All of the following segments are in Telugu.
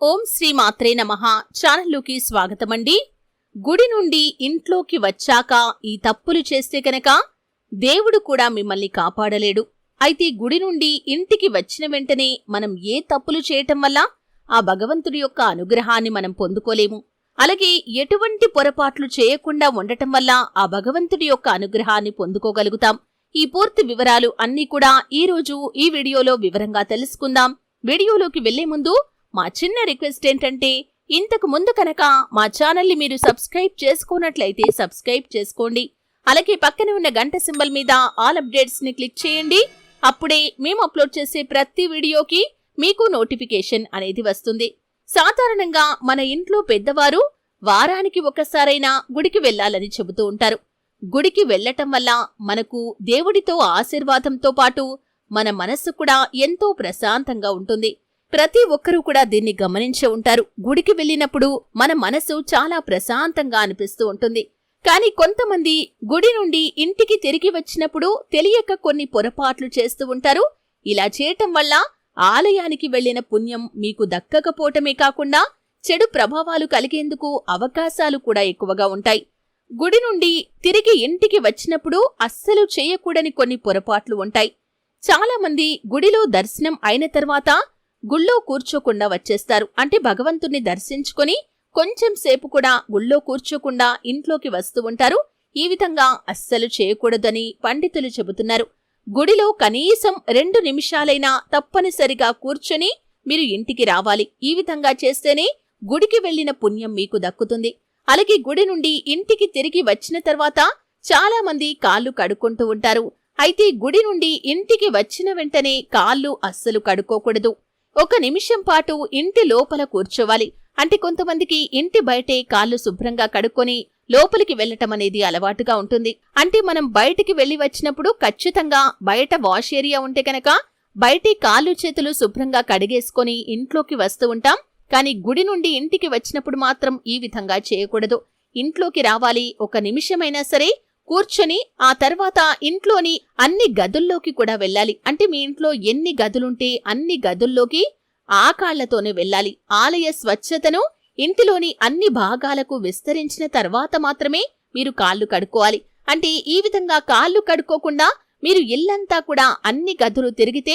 ఓం శ్రీ మాత్రే నమ. ఛానల్లోకి స్వాగతమండి. గుడి నుండి ఇంట్లోకి వచ్చాక ఈ తప్పులు చేస్తే కనుక దేవుడు కూడా మిమ్మల్ని కాపాడలేడు. అయితే గుడి నుండి ఇంటికి వచ్చిన వెంటనే మనం ఏ తప్పులు చేయటం వల్ల ఆ భగవంతుడి యొక్క అనుగ్రహాన్ని మనం పొందుకోలేము. అలాగే ఎటువంటి పొరపాట్లు చేయకుండా ఉండటం వల్ల ఆ భగవంతుడి యొక్క అనుగ్రహాన్ని పొందుకోగలుగుతాం. ఈ పూర్తి వివరాలు అన్నీ కూడా ఈ రోజు ఈ వీడియోలో వివరంగా తెలుసుకుందాం. వీడియోలోకి వెళ్ళే ముందు మా చిన్న రిక్వెస్ట్ ఏంటంటే ఇంతకు ముందు కనుక మా ఛానల్ని మీరు సబ్స్క్రైబ్ చేసుకున్నట్లయితే సబ్స్క్రైబ్ చేసుకోండి. అలాగే పక్కనే ఉన్న గంట సింబల్ మీద ఆల్ అప్డేట్స్ని క్లిక్ చేయండి. అప్పుడే మేము అప్లోడ్ చేసే ప్రతి వీడియోకి మీకు నోటిఫికేషన్ అనేది వస్తుంది. సాధారణంగా మన ఇంట్లో పెద్దవారు వారానికి ఒకసారైనా గుడికి వెళ్ళాలని చెబుతూ ఉంటారు. గుడికి వెళ్ళటం వల్ల మనకు దేవుడితో ఆశీర్వాదంతో పాటు మన మనస్సు కూడా ఎంతో ప్రశాంతంగా ఉంటుంది. ప్రతి ఒక్కరూ కూడా దీన్ని గమనించే ఉంటారు. గుడికి వెళ్ళినప్పుడు మన మనసు చాలా ప్రశాంతంగా అనిపిస్తూ ఉంటుంది. కానీ కొంతమంది గుడి నుండి ఇంటికి తిరిగి వచ్చినప్పుడు తెలియక కొన్ని పొరపాట్లు చేస్తూ ఉంటారు. ఇలా చేయటం వల్ల ఆలయానికి వెళ్ళిన పుణ్యం మీకు దక్కకపోవటమే కాకుండా చెడు ప్రభావాలు కలిగేందుకు అవకాశాలు కూడా ఎక్కువగా ఉంటాయి. గుడి నుండి తిరిగి ఇంటికి వచ్చినప్పుడు అస్సలు చేయకూడని కొన్ని పొరపాట్లు ఉంటాయి. చాలామంది గుడిలో దర్శనం అయిన తర్వాత గుళ్ళో కూర్చోకుండా వచ్చేస్తారు. అంటే భగవంతుణ్ణి దర్శించుకొని కొంచెం సేపు కూడా గుళ్ళో కూర్చోకుండా ఇంట్లోకి వస్తూ ఉంటారు. ఈ విధంగా అస్సలు చేయకూడదని పండితులు చెబుతున్నారు. గుడిలో కనీసం రెండు నిమిషాలైనా తప్పనిసరిగా కూర్చొని మీరు ఇంటికి రావాలి. ఈ విధంగా చేస్తేనే గుడికి వెళ్ళిన పుణ్యం మీకు దక్కుతుంది. అలాగే గుడి నుండి ఇంటికి తిరిగి వచ్చిన తర్వాత చాలా మంది కాళ్ళు కడుక్కుంటూ ఉంటారు. అయితే గుడి నుండి ఇంటికి వచ్చిన వెంటనే కాళ్ళు అస్సలు కడుక్కోకూడదు. ఒక నిమిషం పాటు ఇంటి లోపల కూర్చోవాలి. అంటే కొంతమందికి ఇంటి బయటే కాళ్ళు శుభ్రంగా కడుక్కొని లోపలికి వెళ్ళటం అనేది అలవాటుగా ఉంటుంది. అంటే మనం బయటికి వెళ్ళి వచ్చినప్పుడు ఖచ్చితంగా బయట వాష్ ఏరియా ఉంటే కనుక బయటి కాళ్ళు చేతులు శుభ్రంగా కడిగేసుకొని ఇంట్లోకి వస్తూ ఉంటాం. కానీ గుడి నుండి ఇంటికి వచ్చినప్పుడు మాత్రం ఈ విధంగా చేయకూడదు. ఇంట్లోకి రావాలి. ఒక నిమిషమైనా సరే కూర్చొని ఆ తర్వాత ఇంట్లోని అన్ని గదుల్లోకి కూడా వెళ్ళాలి. అంటే మీ ఇంట్లో ఎన్ని గదులుంటే అన్ని గదుల్లోకి ఆ కాళ్ళతోనే వెళ్ళాలి. ఆలయ స్వచ్ఛతను ఇంటిలోని అన్ని భాగాలకు విస్తరించిన తర్వాత మాత్రమే మీరు కాళ్ళు కడుక్కోవాలి. అంటే ఈ విధంగా కాళ్ళు కడుక్కోకుండా మీరు ఇల్లంతా కూడా అన్ని గదులు తిరిగితే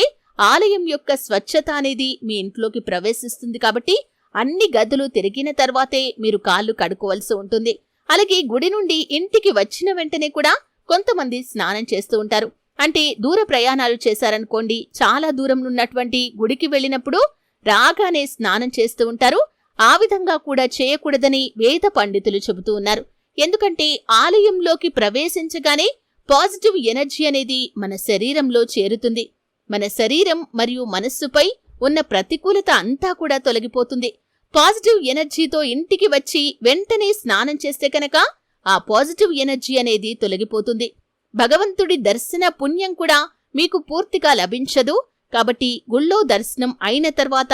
ఆలయం యొక్క స్వచ్ఛత అనేది మీ ఇంట్లోకి ప్రవేశిస్తుంది కాబట్టి అన్ని గదులు తిరిగిన తర్వాతే మీరు కాళ్ళు కడుక్కోవలసి ఉంటుంది. అలాగే గుడి నుండి ఇంటికి వచ్చిన వెంటనే కూడా కొంతమంది స్నానం చేస్తూ ఉంటారు. అంటే దూర ప్రయాణాలు చేశారనుకోండి చాలా దూరం ఉన్నటువంటి గుడికి వెళ్ళినప్పుడు రాగానే స్నానం చేస్తూ ఉంటారు. ఆ విధంగా కూడా చేయకూడదని వేద పండితులు చెబుతూ ఉన్నారు. ఎందుకంటే ఆలయంలోకి ప్రవేశించగానే పాజిటివ్ ఎనర్జీ అనేది మన శరీరంలో చేరుతుంది. మన శరీరం మరియు మనస్సుపై ఉన్న ప్రతికూలత అంతా కూడా తొలగిపోతుంది. పాజిటివ్ ఎనర్జీతో ఇంటికి వచ్చి వెంటనే స్నానం చేస్తే కనుక ఆ పాజిటివ్ ఎనర్జీ అనేది తొలగిపోతుంది. భగవంతుడి దర్శన పుణ్యం కూడా మీకు పూర్తిగా లభించదు. కాబట్టి గుళ్ళో దర్శనం అయిన తర్వాత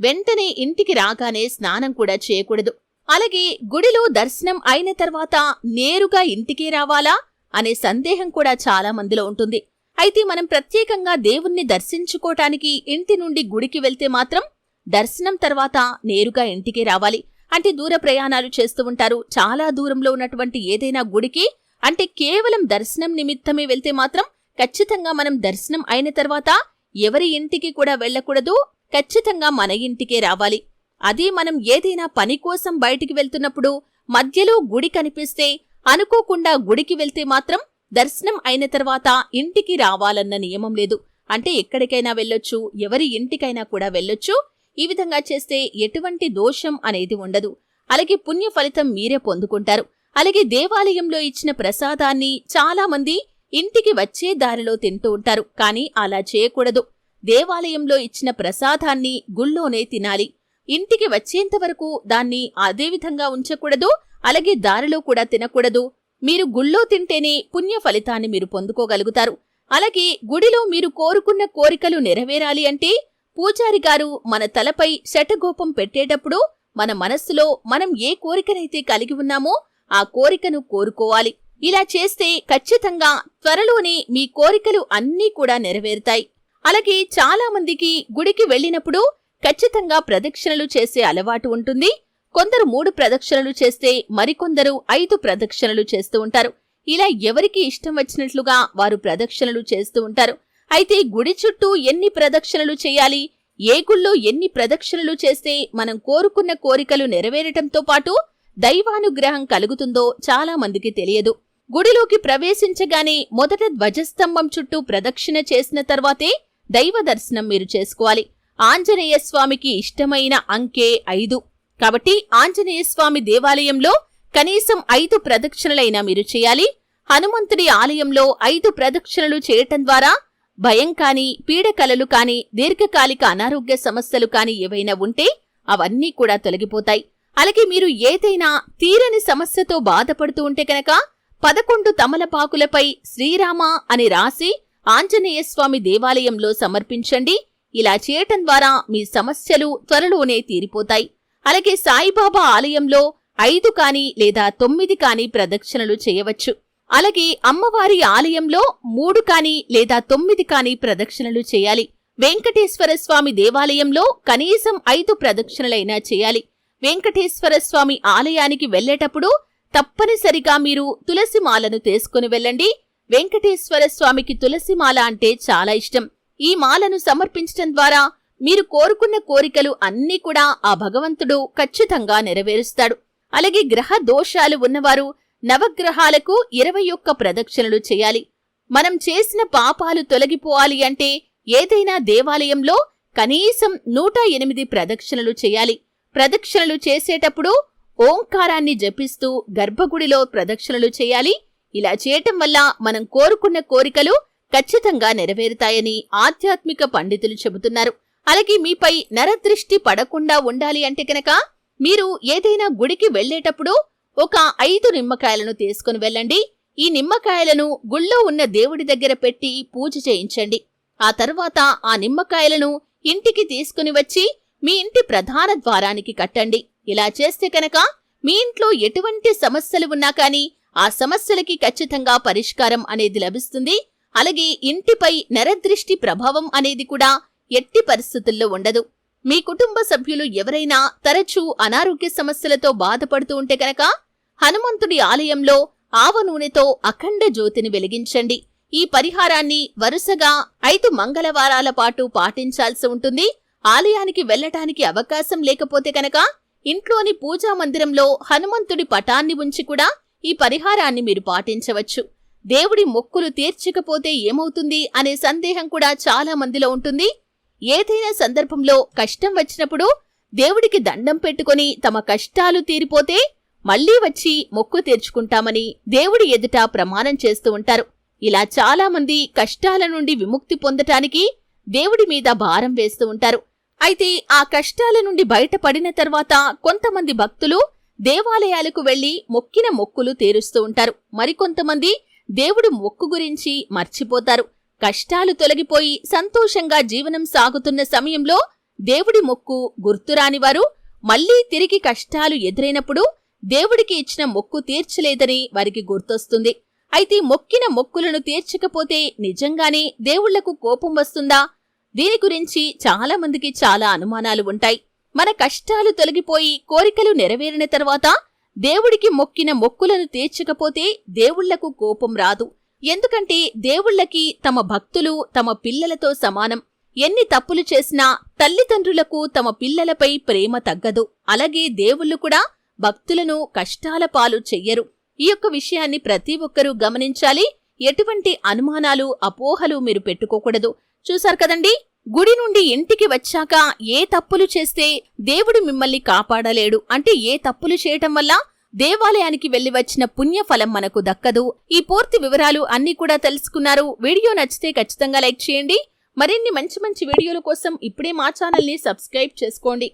వెంటనే ఇంటికి రాగానే స్నానం కూడా చేయకూడదు. అలాగే గుడిలో దర్శనం అయిన తర్వాత నేరుగా ఇంటికే రావాలా అనే సందేహం కూడా చాలా మందిలో ఉంటుంది. అయితే మనం ప్రత్యేకంగా దేవుణ్ణి దర్శించుకోటానికి ఇంటి నుండి గుడికి వెళ్తే మాత్రం దర్శనం తర్వాత నేరుగా ఇంటికి రావాలి. అంటే దూర ప్రయాణాలు చేస్తూ ఉంటారు. చాలా దూరంలో ఉన్నటువంటి ఏదైనా గుడికి అంటే కేవలం దర్శనం నిమిత్తమే వెళ్తే మాత్రం ఖచ్చితంగా మనం దర్శనం అయిన తర్వాత ఎవరి ఇంటికి కూడా వెళ్ళకూడదు. ఖచ్చితంగా మన ఇంటికే రావాలి. అదే మనం ఏదైనా పని కోసం బయటికి వెళ్తున్నప్పుడు మధ్యలో గుడి కనిపిస్తే అనుకోకుండా గుడికి వెళ్తే మాత్రం దర్శనం అయిన తర్వాత ఇంటికి రావాలన్న నియమం లేదు. అంటే ఎక్కడికైనా వెళ్ళొచ్చు ఎవరి ఇంటికైనా కూడా వెళ్ళొచ్చు. ఈ విధంగా చేస్తే ఎటువంటి దోషం అనేది ఉండదు. అలాగే పుణ్య ఫలితం మీరే పొందుకుంటారు. అలాగే దేవాలయంలో ఇచ్చిన ప్రసాదాన్ని చాలా మంది ఇంటికి వచ్చే దారిలో తింటూ ఉంటారు. కానీ అలా చేయకూడదు. దేవాలయంలో ఇచ్చిన ప్రసాదాన్ని గుళ్ళోనే తినాలి. ఇంటికి వచ్చేంత వరకు దాన్ని అదే విధంగా ఉంచకూడదు. అలాగే దారిలో కూడా తినకూడదు. మీరు గుళ్ళో తింటేనే పుణ్య ఫలితాన్ని మీరు పొందుకోగలుగుతారు. అలాగే గుడిలో మీరు కోరుకున్న కోరికలు నెరవేరాలి అంటే పూజారి గారు మన తలపై శటగోపం పెట్టేటప్పుడు మన మనస్సులో మనం ఏ కోరికనైతే కలిగి ఉన్నామో ఆ కోరికను కోరుకోవాలి. ఇలా చేస్తే ఖచ్చితంగా త్వరలోనే మీ కోరికలు అన్నీ కూడా నెరవేరుతాయి. అలాగే చాలా మందికి గుడికి వెళ్ళినప్పుడు ఖచ్చితంగా ప్రదక్షిణలు చేసే అలవాటు ఉంటుంది. కొందరు మూడు ప్రదక్షిణలు చేస్తే మరికొందరు ఐదు ప్రదక్షిణలు చేస్తూ ఉంటారు. ఇలా ఎవరికి ఇష్టం వచ్చినట్లుగా వారు ప్రదక్షిణలు చేస్తూ ఉంటారు. అయితే గుడి చుట్టూ ఎన్ని ప్రదక్షిణలు చేయాలి? ఏ గుళ్ళో ఎన్ని ప్రదక్షిణలు చేస్తే మనం కోరుకున్న కోరికలు నెరవేరటంతో పాటు దైవానుగ్రహం కలుగుతుందో చాలా మందికి తెలియదు. గుడిలోకి ప్రవేశించగానే మొదట ధ్వజస్తంభం చుట్టూ ప్రదక్షిణ చేసిన తర్వాతే దైవ దర్శనం మీరు చేసుకోవాలి. ఆంజనేయ స్వామికి ఇష్టమైన అంకే ఐదు. కాబట్టి ఆంజనేయ స్వామి దేవాలయంలో కనీసం ఐదు ప్రదక్షిణలైనా మీరు చేయాలి. హనుమంతుడి ఆలయంలో ఐదు ప్రదక్షిణలు చేయటం ద్వారా భయం కాని పీడకలలు కాని దీర్ఘకాలిక అనారోగ్య సమస్యలు కాని ఏవైనా ఉంటే అవన్నీ కూడా తొలగిపోతాయి. అలాగే మీరు ఏదైనా తీరని సమస్యతో బాధపడుతూ ఉంటే కనుక పదకొండు తమలపాకులపై శ్రీరామ అని రాసి ఆంజనేయ స్వామి దేవాలయంలో సమర్పించండి. ఇలా చేయటం ద్వారా మీ సమస్యలు త్వరలోనే తీరిపోతాయి. అలాగే సాయిబాబా ఆలయంలో ఐదు కాని లేదా తొమ్మిది కాని ప్రదక్షిణలు చేయవచ్చు. అలాగే అమ్మవారి ఆలయంలో మూడు కాని లేదా తొమ్మిది కాని ప్రదక్షిణలు చేయాలి. వెంకటేశ్వర స్వామి దేవాలయంలో కనీసం ఐదు ప్రదక్షిణలైనా చేయాలి. వెంకటేశ్వర స్వామి ఆలయానికి వెళ్ళేటప్పుడు తప్పనిసరిగా మీరు తులసి మాలను తీసుకుని వెళ్ళండి. వెంకటేశ్వర స్వామికి తులసిమాల అంటే చాలా ఇష్టం. ఈ మాలను సమర్పించటం ద్వారా మీరు కోరుకున్న కోరికలు అన్నీ కూడా ఆ భగవంతుడు ఖచ్చితంగా నెరవేరుస్తాడు. అలాగే గ్రహ దోషాలు ఉన్నవారు నవగ్రహాలకు ఇరవై ఒక్క ప్రదక్షిణలు చేయాలి. మనం చేసిన పాపాలు తొలగిపోవాలి అంటే ఏదైనా దేవాలయంలో కనీసం నూట ఎనిమిది ప్రదక్షిణలు చేయాలి. ప్రదక్షిణలు చేసేటప్పుడు ఓంకారాన్ని జపిస్తూ గర్భగుడిలో ప్రదక్షిణలు చేయాలి. ఇలా చేయటం వల్ల మనం కోరుకున్న కోరికలు ఖచ్చితంగా నెరవేరుతాయని ఆధ్యాత్మిక పండితులు చెబుతున్నారు. అలాగే మీపై నరదృష్టి పడకుండా ఉండాలి అంటే కనుక మీరు ఏదైనా గుడికి వెళ్ళేటప్పుడు ఒక ఐదు నిమ్మకాయలను తీసుకుని వెళ్ళండి. ఈ నిమ్మకాయలను గుళ్ళో ఉన్న దేవుడి దగ్గర పెట్టి పూజ చేయించండి. ఆ తర్వాత ఆ నిమ్మకాయలను ఇంటికి తీసుకుని వచ్చి మీ ఇంటి ప్రధాన ద్వారానికి కట్టండి. ఇలా చేస్తే కనుక మీ ఇంట్లో ఎటువంటి సమస్యలు ఉన్నా కానీ ఆ సమస్యలకి ఖచ్చితంగా పరిష్కారం అనేది లభిస్తుంది. అలాగే ఇంటిపై నరదృష్టి ప్రభావం అనేది కూడా ఎట్టి పరిస్థితుల్లో ఉండదు. మీ కుటుంబ సభ్యులు ఎవరైనా తరచూ అనారోగ్య సమస్యలతో బాధపడుతూ ఉంటే కనుక హనుమంతుడి ఆలయంలో ఆవ నూనెతో అఖండ జ్యోతిని వెలిగించండి. ఈ పరిహారాన్ని వరుసగా ఐదు మంగళవారాల పాటు పాటించాల్సి ఉంటుంది. ఆలయానికి వెళ్ళటానికి అవకాశం లేకపోతే కనుక ఇంట్లోని పూజా మందిరంలో హనుమంతుడి పటాన్ని ఉంచి కూడా ఈ పరిహారాన్ని మీరు పాటించవచ్చు. దేవుడి మొక్కులు తీర్చకపోతే ఏమవుతుంది అనే సందేహం కూడా చాలా మందిలో ఉంటుంది. ఏదైనా సందర్భంలో కష్టం వచ్చినప్పుడు దేవుడికి దండం పెట్టుకొని తమ కష్టాలు తీరిపోతే మళ్ళీ వచ్చి మొక్కు తీర్చుకుంటామని దేవుడి ఎదుట ప్రమాణం చేస్తూ ఉంటారు. ఇలా చాలామంది కష్టాల నుండి విముక్తి పొందటానికి దేవుడి మీద భారం వేస్తూ ఉంటారు. అయితే ఆ కష్టాల నుండి బయటపడిన తర్వాత కొంతమంది భక్తులు దేవాలయాలకు వెళ్ళి మొక్కిన మొక్కులు తీరుస్తూ ఉంటారు. మరికొంతమంది దేవుడి మొక్కు గురించి మర్చిపోతారు. కష్టాలు తొలగిపోయి సంతోషంగా జీవనం సాగుతున్న సమయంలో దేవుడి మొక్కు గుర్తురానివారు. మళ్ళీ తిరిగి కష్టాలు ఎదురైనప్పుడు దేవుడికి ఇచ్చిన మొక్కు తీర్చలేదని వారికి గుర్తొస్తుంది. అయితే మొక్కిన మొక్కులను తీర్చకపోతే నిజంగానే దేవుళ్ళకు కోపం వస్తుందా? దీని గురించి చాలా మందికి చాలా అనుమానాలు ఉంటాయి. మన కష్టాలు తొలగిపోయి కోరికలు నెరవేరిన తర్వాత దేవుడికి మొక్కిన మొక్కులను తీర్చకపోతే దేవుళ్ళకు కోపం రాదు. ఎందుకంటే దేవుళ్ళకి తమ భక్తులు తమ పిల్లలతో సమానం. ఎన్ని తప్పులు చేసినా తల్లిదండ్రులకు తమ పిల్లలపై ప్రేమ తగ్గదు. అలాగే దేవుళ్ళు కూడా భక్తులను కష్టాల పాలు చెయ్యరు. ఈ యొక్క విషయాన్ని ప్రతి ఒక్కరూ గమనించాలి. ఎటువంటి అనుమానాలు అపోహలు మీరు పెట్టుకోకూడదు. చూశారు కదండి? గుడి నుండి ఇంటికి వచ్చాక ఏ తప్పులు చేస్తే దేవుడు మిమ్మల్ని కాపాడలేడు. అంటే ఏ తప్పులు చేయటం వల్ల దేవాలయానికి వెళ్ళి వచ్చిన పుణ్యఫలం మనకు దక్కదు. ఈ పూర్తి వివరాలు అన్ని కూడా తెలుసుకున్నారు. వీడియో నచ్చితే ఖచ్చితంగా లైక్ చేయండి. మరిన్ని మంచి మంచి వీడియోల కోసం ఇప్పుడే మా ఛానల్ని సబ్స్క్రైబ్ చేసుకోండి.